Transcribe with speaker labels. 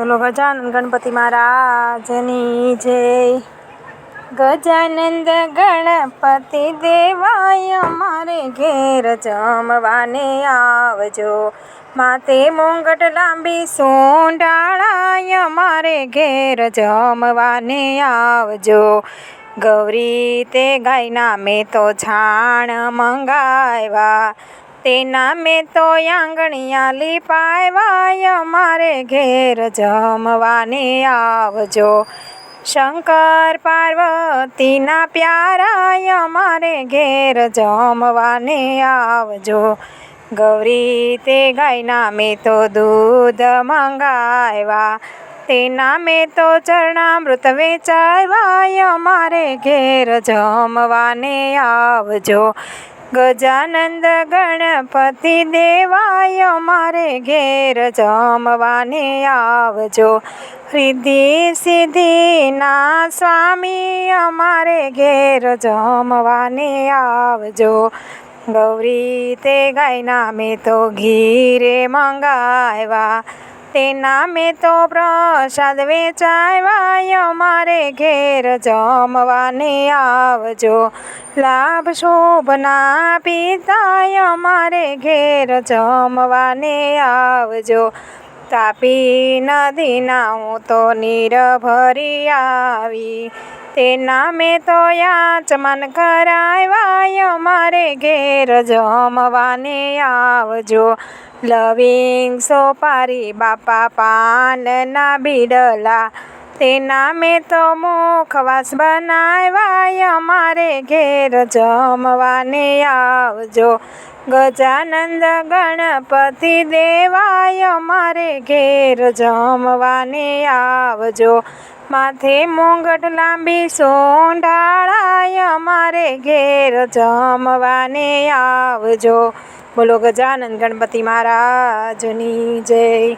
Speaker 1: બોલો ગજાનંદ ગણપતિ મહારાજની જય. ગજાનંદ ગણપતિ દેવાય મારે ઘેર જમવાને આવજો. માતે મુંગટ લાંબી સોંડાળાય મારે ઘેર જમવાને આવજો. ગૌરી તે ગાયના મેં તો છાણ મંગાવ્યા. તેના મેં તો આંગણિયા લીપાવાય મારે ઘેર જમવાને આવજો. શંકર પાર્વતીના પ્યારાય, મારે ઘેર જમવાને આવજો. ગૌરી તે ગાયના મેં તો દૂધ મંગાવ્યા તેના મેં તો ચરણામૃત વેચાવ્યા મારે ઘેર જમવાને આવજો. ગજાનંદ ગણપતિ દેવાય, મારે ઘેર જમવાને આવજો. રિદ્ધિ સિદ્ધિના સ્વામી, અમારે ઘેર જમવાને આવજો. ગૌરી તે ગાયના નામે તો ઘીરે મંગાવ્યા. તેના મેં તો પ્રસાદ વેચાવ્યા, મારે ઘેર જમવાને આવજો. લાભ શોભના પિતાય, મારે ઘેર જમવાને આવજો. તાપી નદીના હું તો નીર ભરી આવી. તેના મેં તો યાચમન કરાવ્યા મારે ઘેર જમવાને આવજો. લવિંગ સોપારી બાપા પાનના બીડલા. તેના મેં તો મુખવાસ બનાવ્યા. મારે ઘેર જમવાને આવજો. ગજાનંદ ગણપતિ દેવાય. મારે ઘેર જમવાને આવજો. માથે મુંગટ લાંબી સોંઢાળાય મારે ઘેર જમવાને આવજો. બોલો ગજાનંદ ગણપતિ મહારાજની જય.